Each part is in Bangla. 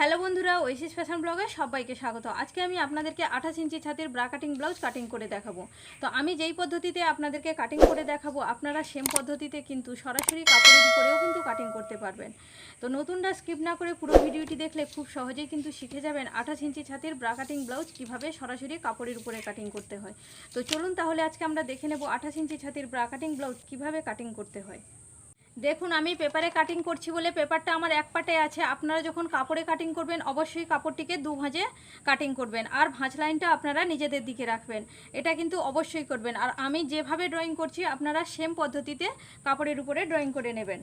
হ্যালো বন্ধুরা, ঐশিস ফ্যাশন ব্লগে সবাইকে স্বাগত। আজকে আমি আপনাদেরকে আঠাশ ইঞ্চি ছাতির ব্রা কাটিং ব্লাউজ কাটিং করে দেখাবো। তো আমি যেই পদ্ধতিতে আপনাদেরকে কাটিং করে দেখাবো, আপনারা সেম পদ্ধতিতে কিন্তু সরাসরি কাপড়ের উপরেও কিন্তু কাটিং করতে পারবেন। তো নতুনরা স্কিপ না করে পুরো ভিডিওটি দেখলে খুব সহজেই কিন্তু শিখে যাবেন আঠাশ ইঞ্চি ছাতির ব্রা কাটিং ব্লাউজ কীভাবে সরাসরি কাপড়ের উপরে কাটিং করতে হয়। তো চলুন তাহলে আজকে আমরা দেখে নেব আঠাশ ইঞ্চি ছাতির ব্রা কাটিং ব্লাউজ কীভাবে কাটিং করতে হয়। দেখুন, আমি পেপারে কাটিং করছি বলে পেপারটা আমার এক পাটে আছে। আপনারা যখন কাপড়ে কাটিং করবেন, অবশ্যই কাপড়টিকে দু ভাঁজে কাটিং করবেন। আর ভাঁজ লাইনটা আপনারা নিজেদের দিকে রাখবেন। এটা কিন্তু অবশ্যই করবেন। আর আমি যেভাবে ড্রয়িং করছি, আপনারা সেম পদ্ধতিতে কাপড়ের উপরে ড্রয়িং করে নেবেন।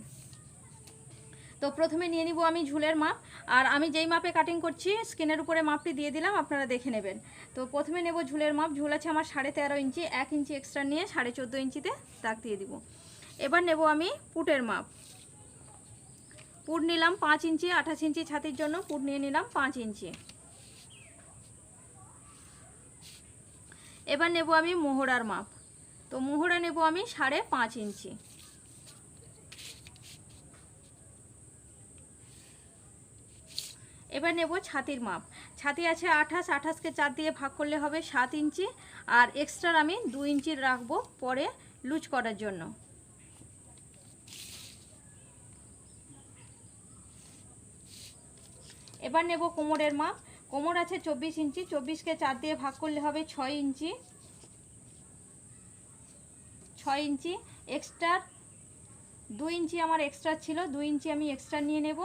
তো প্রথমে নিয়ে নিব আমি ঝুলের মাপ। আর আমি যেই মাপে কাটিং করছি, স্কিনের উপরে মাপটি দিয়ে দিলাম, আপনারা দেখে নেবেন। তো প্রথমে নেব ঝুলের মাপ। ঝুল আছে আমার সাড়ে তেরো ইঞ্চি, এক ইঞ্চি এক্সট্রা নিয়ে সাড়ে চোদ্দ ইঞ্চিতে দাগ দিয়ে দিব। এবার নেব আমি পুটের মাপ। পুট নিলাম পাঁচ ইঞ্চি, আঠাশ ইঞ্চি ছাতির জন্য পুট নিয়ে নিলাম পাঁচ ইঞ্চি। এবার নেব আমি মোহরার মাপ। তো মোহরা নেব আমি সাড়ে পাঁচ ইঞ্চি। এবার নেব ছাতির মাপ। ছাতি আছে আঠাশ, আঠাশকে চার দিয়ে ভাগ করলে হবে সাত ইঞ্চি। আর এক্সট্রা আমি দু ইঞ্চি রাখব পরে লুজ করার জন্য। এবার নেব কোমরের মাপ। কোমর আছে চব্বিশ ইঞ্চি, চব্বিশকে চার দিয়ে ভাগ করলে হবে ছয় ইঞ্চি। ছয় ইঞ্চি এক্সট্রা দু ইঞ্চি আমার এক্সট্রা ছিল দু ইঞ্চি আমি এক্সট্রা নিয়ে নেব।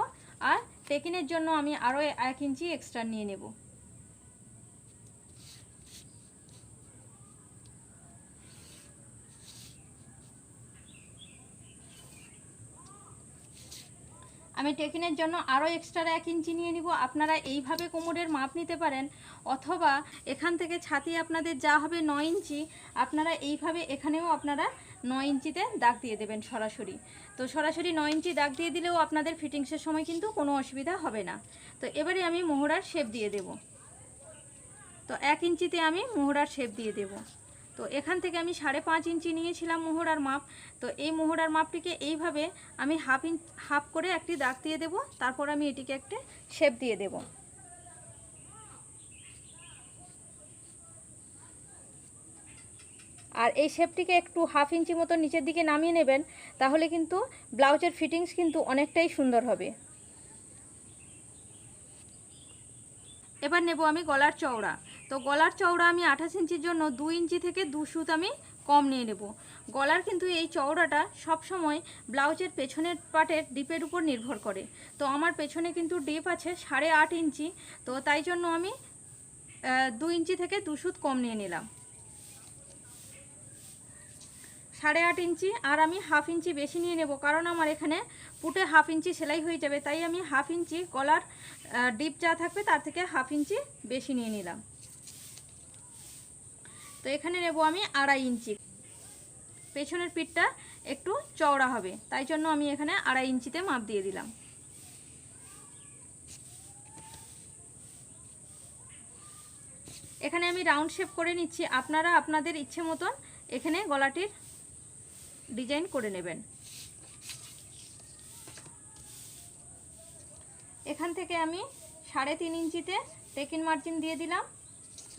আর টেকিনের জন্য আমি আরও এক ইঞ্চি এক্সট্রা নিয়ে নেব। আমি টেকিনের জন্য আরও এক্সট্রা এক ইঞ্চি নিয়ে নিব। আপনারা এইভাবে কোমরের মাপ নিতে পারেন। অথবা এখান থেকে ছাতি আপনাদের যা হবে নয় ইঞ্চি, আপনারা এইভাবে এখানেও আপনারা নয় ইঞ্চিতে দাগ দিয়ে দেবেন সরাসরি। তো সরাসরি নয় ইঞ্চি দাগ দিয়ে দিলেও আপনাদের ফিটিংসের সময় কিন্তু কোনো অসুবিধা হবে না। তো এবারে আমি মোহরার শেপ দিয়ে দেব। তো এক ইঞ্চিতে আমি মোহরার শেপ দিয়ে দেবো। তো এখান থেকে আমি সাড়ে পাঁচ ইঞ্চি নিয়েছিলাম মোহরার মাপ। তো এই মোহরার মাপটিকে এইভাবে আমি হাফ ইঞ্চ হাফ করে একটি দাগ দিয়ে দেব, তারপর আমি এটিকে একটা শেপ দিয়ে দেব। আর এই শেপটিকে একটু হাফ ইঞ্চি মতো নিচের দিকে নামিয়ে নেবেন, তাহলে কিন্তু ব্লাউজের ফিটিংস কিন্তু অনেকটাই সুন্দর হবে। এবার নেব আমি গলার চওড়া। তো গলার চওড়া আমি আঠাশ ইঞ্চির জন্য দু ইঞ্চি থেকে দু সুত আমি কম নিয়ে নেব। গলার কিন্তু এই চওড়াটা সব সময় ব্লাউজের পেছনের পাটের ডিপের উপর নির্ভর করে। তো আমার পেছনে কিন্তু ডিপ আছে সাড়ে আট ইঞ্চি, তো তাই জন্য আমি দু ইঞ্চি থেকে দু সুত কম নিয়ে নিলাম। সাড়ে আট ইঞ্চি আর আমি হাফ ইঞ্চি বেশি নিয়ে নেব, কারণ আমার এখানে পুটে হাফ ইঞ্চি সেলাই হয়ে যাবে, তাই আমি হাফ ইঞ্চি গলার ডিপ যা থাকবে তার থেকে হাফ ইঞ্চি বেশি নিয়ে নিলাম। তো এখানে নেব আমি আড়াই ইঞ্চি। পেছনের পিঠটা একটু চওড়া হবে, তাই জন্য আমি এখানে আড়াই ইঞ্চিতে মাপ দিয়ে দিলাম। এখানে আমি রাউন্ড শেপ করে নিচ্ছি, আপনারা আপনাদের ইচ্ছে মতন এখানে গলাটির ডিজাইন করে নেবেন। এখান থেকে আমি সাড়ে তিন ইঞ্চিতে টেকিন মার্জিন দিয়ে দিলাম।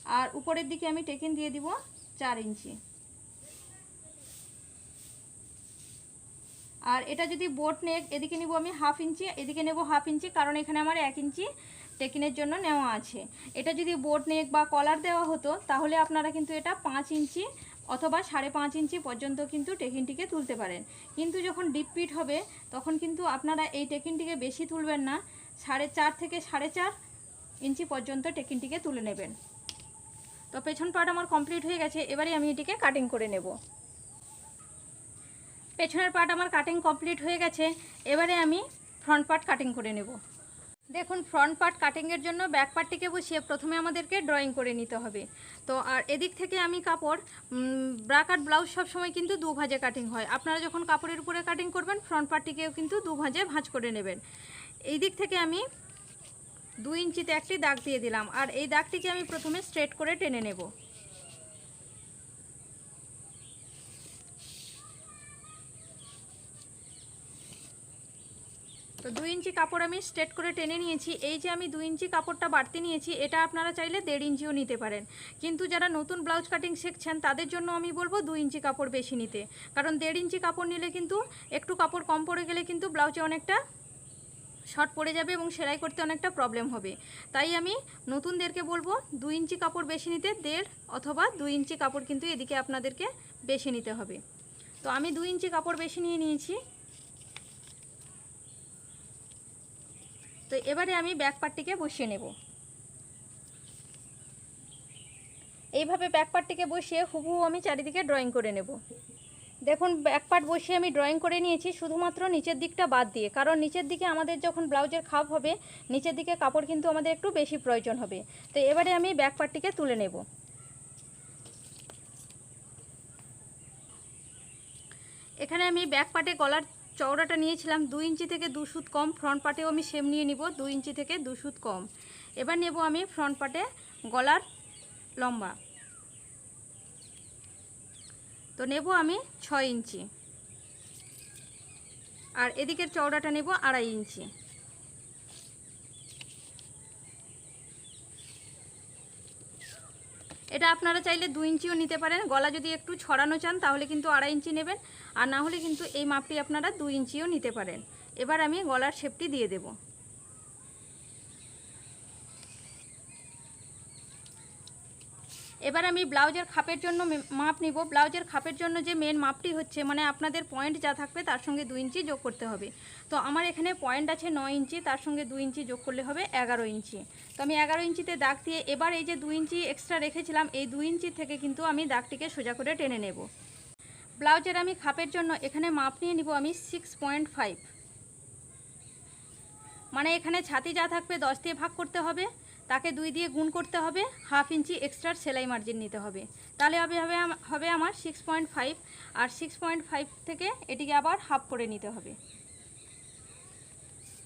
আর উপরের দিকে আমি টেকিন দিয়ে দিব চার ইঞ্চি। আর এটা যদি বোট নেক এদিকে নিব আমি হাফ ইঞ্চি, এদিকে নেব হাফ ইঞ্চি, কারণ এখানে আমার এক ইঞ্চি টেকিনের জন্য নেওয়া আছে। এটা যদি বোট নেক বা কলার দেওয়া হতো, তাহলে আপনারা কিন্তু এটা পাঁচ ইঞ্চি অথবা সাড়ে পাঁচ ইঞ্চি পর্যন্ত কিন্তু টেকিনটিকে তুলতে পারেন। কিন্তু যখন ডিপ পিট হবে, তখন কিন্তু আপনারা এই টেকিনটিকে বেশি তুলবেন না, সাড়ে চার থেকে সাড়ে চার ইঞ্চি পর্যন্ত টেকিনটিকে তুলে নেবেন। তো পেছন পার্ট আমার কমপ্লিট হয়ে গেছে, এবারে আমি এটিকে কাটিং করে নেব। পেছনের পার্ট আমার কাটিং কমপ্লিট হয়ে গেছে, এবারে আমি ফ্রন্ট পার্ট কাটিং করে নেব। দেখুন ফ্রন্ট পার্ট কাটিংয়ের জন্য ব্যাক পার্টটিকে বসিয়ে প্রথমে আমাদেরকে ড্রয়িং করে নিতে হবে। তো আর এদিক থেকে আমি কাপড় ব্রাকাট ব্লাউজ সবসময় কিন্তু দু ভাজে কাটিং হয়। আপনারা যখন কাপড়ের উপরে কাটিং করবেন ফ্রন্ট পার্টটিকেও কিন্তু দু ভাজে ভাঁজ করে নেবেন। এই দিক থেকে আমি দু ইঞ্চিতে একটি দাগ দিয়ে দিলাম। আর এই দাগটিকে আমি প্রথমে স্ট্রেট করে টেনে নেব। তো দুই ইঞ্চি কাপড় আমি স্ট্রেট করে টেনে নিয়েছি। এই যে আমি দুই ইঞ্চি কাপড়টা বাড়তি নিয়েছি, এটা আপনারা চাইলে দেড় ইঞ্চিও নিতে পারেন। কিন্তু যারা নতুন ব্লাউজ কাটিং শিখছেন, তাদের জন্য আমি বলব দুই ইঞ্চি কাপড় বেশি নিতে। কারণ দেড় ইঞ্চি কাপড় নিলে কিন্তু একটু কাপড় কম পড়ে গেলে কিন্তু ব্লাউজে অনেকটা শর্ট পড়ে যাবে এবং সেলাই করতে অনেকটা প্রবলেম হবে। তাই আমি নতুনদেরকে বলব, দুই ইঞ্চি কাপড় বেশি নিতে, দেড় অথবা দুই ইঞ্চি কাপড় কিন্তু এদিকে আপনাদেরকে বেশি নিতে হবে। তো আমি দুই ইঞ্চি কাপড় বেশি নিয়ে নিয়েছি। তো এবারে আমি ব্যাক পার্টটিকে বসিয়ে নেব। এইভাবে ব্যাক পার্টটিকে বসিয়ে হুবহু আমি চারিদিকে ড্রয়িং করে নেব। দেখুন ব্যাক পার্ট বসিয়ে আমি ড্রয়িং করে নিয়েছি, শুধুমাত্র নিচের দিকটা বাদ দিয়ে। কারণ নিচের দিকে আমাদের যখন ব্লাউজের খাপ হবে, নিচের দিকে কাপড় কিন্তু আমাদের একটু বেশি প্রয়োজন হবে। তো এবারে আমি ব্যাক পার্টটিকে তুলে নেব। এখানে আমি ব্যাক পার্টে গলার চওড়াটা নিয়েছিলাম, দুই ইঞ্চি থেকে দু সুত কম ফ্রন্ট পার্টেও আমি সেম নিয়ে নিব, দুই ইঞ্চি থেকে দু সুত কম। এবার নেব আমি ফ্রন্ট পার্টে গলার লম্বা। তো নেব আমি ছয় ইঞ্চি। আর এদিকের চওড়াটা নেব আড়াই ইঞ্চি। এটা আপনারা চাইলে দু ইঞ্চিও নিতে পারেন। গলা যদি একটু ছড়ানো চান, তাহলে কিন্তু আড়াই ইঞ্চি নেবেন। আর না হলে কিন্তু এই মাপটি আপনারা দু ইঞ্চিও নিতে পারেন। এবার আমি গলার শেপটি দিয়ে দেব। এবার আমি ব্লাউজের খাপের জন্য মাপ নিব। ব্লাউজের খাপের জন্য যে মেন মাপটি হচ্ছে মানে আপনাদের পয়েন্ট যা থাকবে তার সঙ্গে দু ইঞ্চি যোগ করতে হবে। তো আমার এখানে পয়েন্ট আছে নয় ইঞ্চি, তার সঙ্গে দু ইঞ্চি যোগ করলে হবে এগারো ইঞ্চি। তো আমি এগারো ইঞ্চিতে দাগ দিয়ে এবার এই যে দু ইঞ্চি এক্সট্রা রেখেছিলাম, এই দু ইঞ্চি থেকে কিন্তু আমি দাগটিকে সোজা করে টেনে নেব। ব্লাউজের আমি খাপের জন্য এখানে মাপ নিয়ে নিব আমি সিক্স পয়েন্ট ফাইভ মানে এখানে ছাতি যা থাকবে দশ দিয়ে ভাগ করতে হবে। তাকে দুই দিয়ে গুণ করতে হবে, হাফ ইঞ্চি এক্সট্রা সেলাই মার্জিন নিতে হবে। তাহলে হবে হবে হবে আমার সিক্স পয়েন্ট ফাইভ আর সিক্স পয়েন্ট ফাইভ থেকে এটিকে আবার হাফ করে নিতে হবে।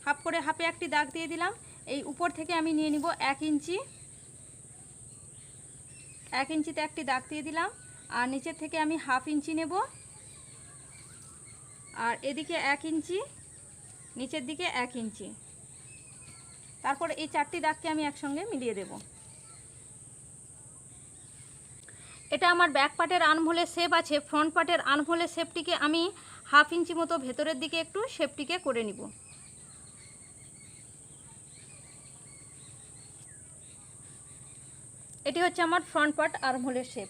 হাফ করে হাফে একটি দাগ দিয়ে দিলাম, এই উপর থেকে আমি নিয়ে নিব এক ইঞ্চি। এক ইঞ্চিতে একটি দাগ দিয়ে দিলাম, আর নিচের থেকে আমি হাফ ইঞ্চি নেব। আর এদিকে এক ইঞ্চি, নিচের দিকে এক ইঞ্চি। তারপর এই চারটি দাগকে আমি একসঙ্গে মিলিয়ে দেব। এটা আমার ব্যাক পার্টের আনভোলের শেপ আছে ফ্রন্ট পার্টের আনভোলের শেপটিকে আমি হাফ ইঞ্চি মতো ভেতরের দিকে একটু শেপটিকে করে নিব। এটি হচ্ছে আমার ফ্রন্ট পার্ট আর্মহোলের শেপ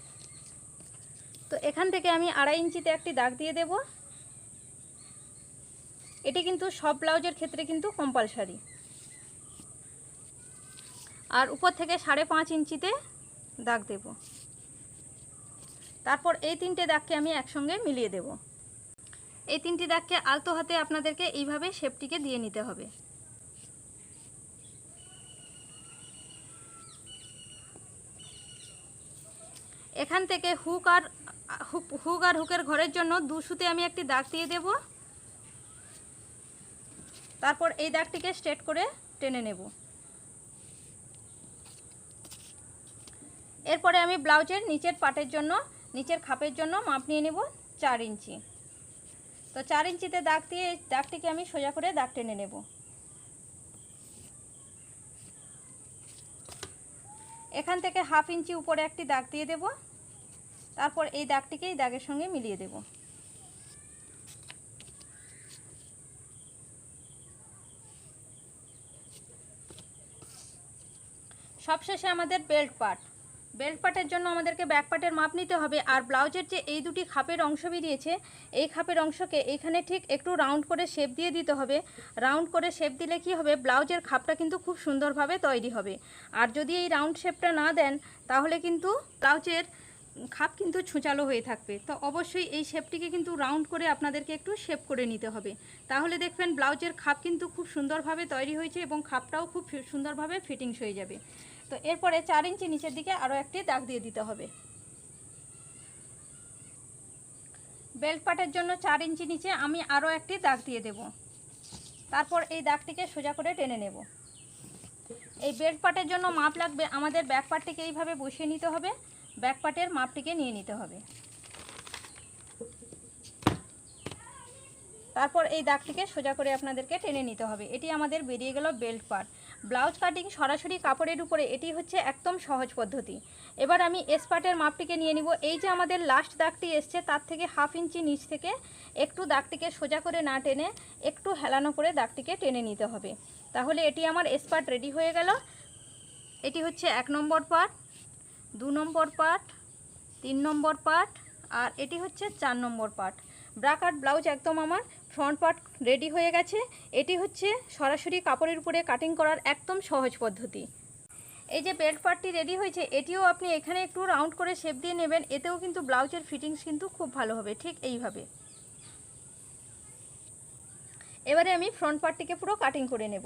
তো এখান থেকে আমি আড়াই ইঞ্চিতে একটি দাগ দিয়ে দেব। এটি কিন্তু সব ব্লাউজের ক্ষেত্রে কিন্তু কম্পালসারি আর উপর থেকে সাড়ে পাঁচ ইঞ্চিতে দাগ দেব। তারপর এই তিনটে দাগকে আমি একসঙ্গে মিলিয়ে দেব। এই তিনটি দাগকে আলতো হাতে আপনাদেরকে এইভাবে শেপটিকে দিয়ে নিতে হবে। এখান থেকে হুক আর হুক আর হুকের ঘরের জন্য দু সুতে আমি একটি দাগ দিয়ে দেব। তারপর এই দাগটিকে স্ট্রেট করে টেনে নেব। এরপরে আমি ব্লাউজের নিচের পাটের জন্য, নিচের খাপের জন্য মাপ নিয়ে নেব চার ইঞ্চি। তো চার ইঞ্চিতে দাগ দিয়ে, দাগটিকে আমি সোজা করে দাগ টেনে নেব। এখান থেকে হাফ ইঞ্চি উপরে একটি দাগ দিয়ে দেব। তারপর এই দাগটিকে এই দাগের সঙ্গে মিলিয়ে দেব। সবশেষে আমাদের বেল্ট পার্ট বেল্ট পাটের জন্য আমাদেরকে ব্যাক পাটের মাপ নিতে হবে, আর ব্লাউজের যে এই দুটি খাপের অংশ বেরিয়েছে, এই খাপের অংশকে এইখানে ঠিক একটু রাউন্ড করে শেপ দিয়ে দিতে হবে। রাউন্ড করে শেপ দিলে কি হবে? ব্লাউজের খাপটা কিন্তু খুব সুন্দরভাবে তৈরি হবে। আর যদি এই রাউন্ড শেপটা না দেন, তাহলে কিন্তু ব্লাউজের খাপ কিন্তু ছুঁচালো হয়ে থাকবে। তো অবশ্যই এই শেপটিকে কিন্তু রাউন্ড করে আপনাদেরকে একটু শেপ করে নিতে হবে। তাহলে দেখবেন ব্লাউজের খাপ কিন্তু খুব সুন্দরভাবে তৈরি হয়েছে এবং খাপটাও খুব সুন্দরভাবে ফিটিংস হয়ে যাবে। তো এরপরে চার ইঞ্চি নিচের দিকে আরও একটি দাগ দিয়ে দিতে হবে। বেল্ট পাটের জন্য চার ইঞ্চি নিচে আমি আরও একটি দাগ দিয়ে দেব। তারপর এই দাগটিকে সোজা করে টেনে নেব। এই বেল্ট পাটের জন্য মাপ লাগবে, আমাদের ব্যাক পার্টটিকে এইভাবে বসিয়ে নিতে হবে। ব্যাক পার্টের মাপটিকে নিয়ে নিতে হবে। তারপর এই দাগটিকে সোজা করে আপনাদেরকে টেনে নিতে হবে। এটি আমাদের বেরিয়ে গেল বেল্ট পার্ট ব্লাউজ কাটিং সরাসরি কাপড়ের উপরে, এটি হচ্ছে একদম সহজ পদ্ধতি। এবার আমি এস পার্টের মাপটিকে নিয়ে নিব। এই যে আমাদের লাস্ট দাগটি এসছে, তার থেকে হাফ ইঞ্চি নিচ থেকে একটু দাগটিকে সোজা করে না টেনে একটু হেলানো করে দাগটিকে টেনে নিতে হবে। তাহলে এটি আমার এস পার্ট রেডি হয়ে গেল। এটি হচ্ছে এক নম্বর পার্ট দু নম্বর পার্ট তিন নম্বর পার্ট আর এটি হচ্ছে চার নম্বর পার্ট ব্রাকাট ব্লাউজ একদম আমার ফ্রন্ট পার্ট রেডি হয়ে গেছে। এটি হচ্ছে সরাসরি কাপড়ের উপরে কাটিং করার একদম সহজ পদ্ধতি। এই যে বেল্ট পার্টটি রেডি হয়েছে, এটিও আপনি এখানে একটু রাউন্ড করে শেপ দিয়ে নেবেন, এতেও কিন্তু ব্লাউজের ফিটিংস কিন্তু খুব ভালো হবে, ঠিক এইভাবে। এবারে আমি ফ্রন্ট পার্টটিকে পুরো কাটিং করে নেব।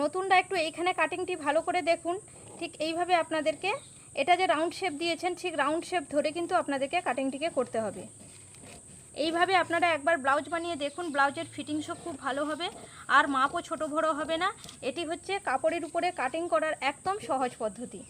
নতুনরা একটু এইখানে কাটিংটি ভালো করে দেখুন, ঠিক এইভাবে আপনাদেরকে এটা যে রাউন্ড শেপ দিয়েছেন, ঠিক রাউন্ড শেপ ধরে কিন্তু আপনাদেরকে কাটিংটিকে করতে হবে। এইভাবে আপনারা একবার ব্লাউজ বানিয়ে দেখুন, ব্লাউজের ফিটিংসও খুব ভালো হবে, আর মাপও ছোট বড় হবে না। এটি হচ্ছে কাপড়ের উপরে কাটিং করার একদম সহজ পদ্ধতি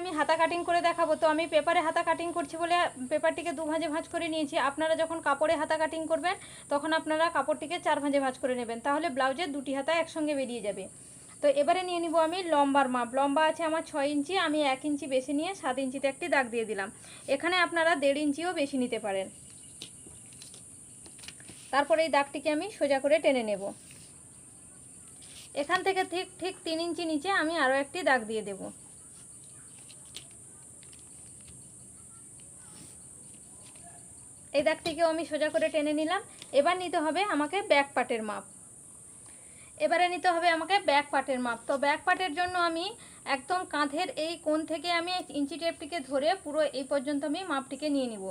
আমি হাতা কাটিং করে দেখাবো। তো আমি পেপারে হাতা কাটিং করছি বলে পেপারটিকে দু ভাঁজে ভাঁজ করে নিয়েছি। আপনারা যখন কাপড়ে হাতা কাটিং করবেন, তখন আপনারা কাপড়টিকে চার ভাঁজে ভাঁজ করে নেবেন। তাহলে ব্লাউজের দুটি হাতা একসঙ্গে বেরিয়ে যাবে। তো এবারে নিয়ে নিব আমি লম্বার মাপ। লম্বা আছে আমার ছয় ইঞ্চি, আমি এক ইঞ্চি বেশি নিয়ে সাত ইঞ্চিতে একটি দাগ দিয়ে দিলাম। এখানে আপনারা দেড় ইঞ্চিও বেশি নিতে পারেন। তারপরে এই দাগটিকে আমি সোজা করে টেনে নেব। এখান থেকে ঠিক ঠিক তিন ইঞ্চি নিচে আমি আরও একটি দাগ দিয়ে দেবো। এই দাগটিকেও আমি সোজা করে টেনে নিলাম। এবার নিতে হবে আমাকে ব্যাক পার্টের মাপ। এবারে নিতে হবে আমাকে ব্যাক পার্টের মাপ। তো ব্যাক পার্টের জন্য আমি একদম কাঁধের এই কোণ থেকে আমি ইঞ্চি টেপটিকে ধরে পুরো এই পর্যন্ত আমি মাপটিকে নিয়ে নিব।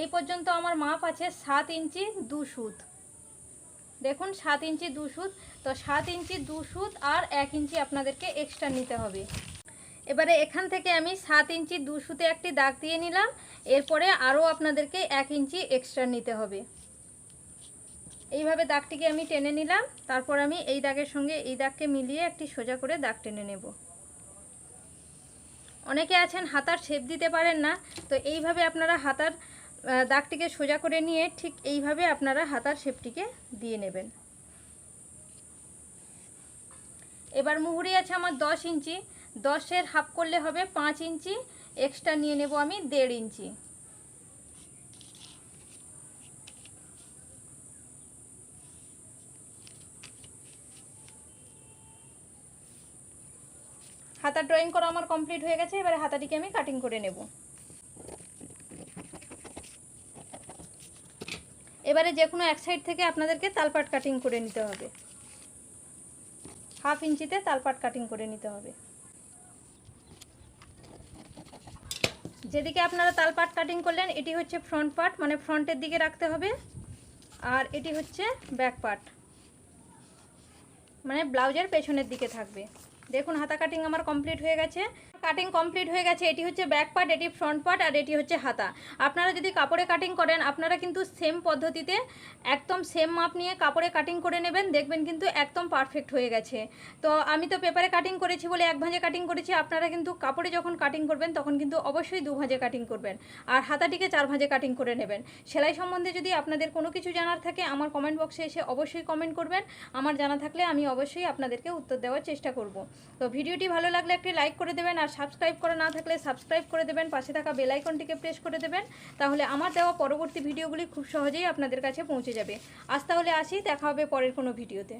এই পর্যন্ত আমার মাপ আছে সাত ইঞ্চি দু সুত। দেখুন, সাত ইঞ্চি দু সুত। তো সাত ইঞ্চি দু সুত আর এক ইঞ্চি আপনাদেরকে এক্সট্রা নিতে হবে। এবারে এখান থেকে আমি সাত ইঞ্চি দু সুতে একটি দাগ দিয়ে নিলাম। এরপরে আরও আপনাদেরকে এক ইঞ্চি এক্সট্রা নিতে হবে। এইভাবে দাগটিকে আমি টেনে নিলাম। তারপর আমি এই দাগের সঙ্গে এই দাগকে মিলিয়ে একটি সোজা করে দাগ টেনে নেব। অনেকে আছেন হাতার শেপ দিতে পারেন না, তো এইভাবে আপনারা হাতার দাগটিকে সোজা করে নিয়ে ঠিক এইভাবে আপনারা হাতার শেপটিকে দিয়ে নেবেন। এবার মুহুরি আছে আমার দশ ইঞ্চি। দশের হাফ করলে হবে পাঁচ ইঞ্চি এক্সট্রা নিয়ে নেব আমি দেড় ইঞ্চি। হাতা ড্রয়িং করা আমার কমপ্লিট হয়ে গেছে, এবারে হাতাটিকে আমি কাটিং করে নেব। এবারে যে কোনো এক সাইড থেকে আপনাদেরকে তালপাট কাটিং করে নিতে হবে। হাফ ইঞ্চিতে তালপাট কাটিং করে নিতে হবে। যেদিকে আপনারা তাল তালপাট কাটিং করলেন, এটি হচ্ছে ফ্রন্ট পার্ট মানে ফ্রন্টের দিকে রাখতে হবে। আর এটি হচ্ছে ব্যাক পার্ট মানে ব্লাউজের পেছনের দিকে থাকবে। দেখুন, হাতা কাটিং আমার কমপ্লিট হয়ে গেছে। কাটিং কমপ্লিট হয়ে গেছে, এটি হচ্ছে ব্যাক পার্ট এটি ফ্রন্ট পার্ট আর এটি হচ্ছে হাতা। আপনারা যদি কাপড়ে কাটিং করেন, আপনারা কিন্তু সেম পদ্ধতিতে একদম সেম মাপ নিয়ে কাপড়ে কাটিং করে নেবেন, দেখবেন কিন্তু একদম পারফেক্ট হয়ে গেছে। তো আমি তো পেপারে কাটিং করেছি বলে এক ভাঁজে কাটিং করেছি, আপনারা কিন্তু কাপড়ে যখন কাটিং করবেন, তখন কিন্তু অবশ্যই দু ভাঁজে কাটিং করবেন। আর হাতাটিকে চার ভাঁজে কাটিং করে নেবেন। সেলাই সম্বন্ধে যদি আপনাদের কোনো কিছু জানার থাকে, আমার কমেন্ট বক্সে এসে অবশ্যই কমেন্ট করবেন। আমার জানা থাকলে আমি অবশ্যই আপনাদেরকে উত্তর দেওয়ার চেষ্টা করব। তো ভিডিওটি ভালো লাগলে একটি লাইক করে দেবেন, আর সাবস্ক্রাইব করা না থাকলে সাবস্ক্রাইব করে দেবেন, পাশে থাকা বেলাইকনটিকে প্রেস করে দেবেন, তাহলে আমার দেওয়া পরবর্তী ভিডিওগুলি খুব সহজেই আপনাদের কাছে পৌঁছে যাবে। আজ তাহলে আসি, দেখা হবে পরের কোনো ভিডিওতে।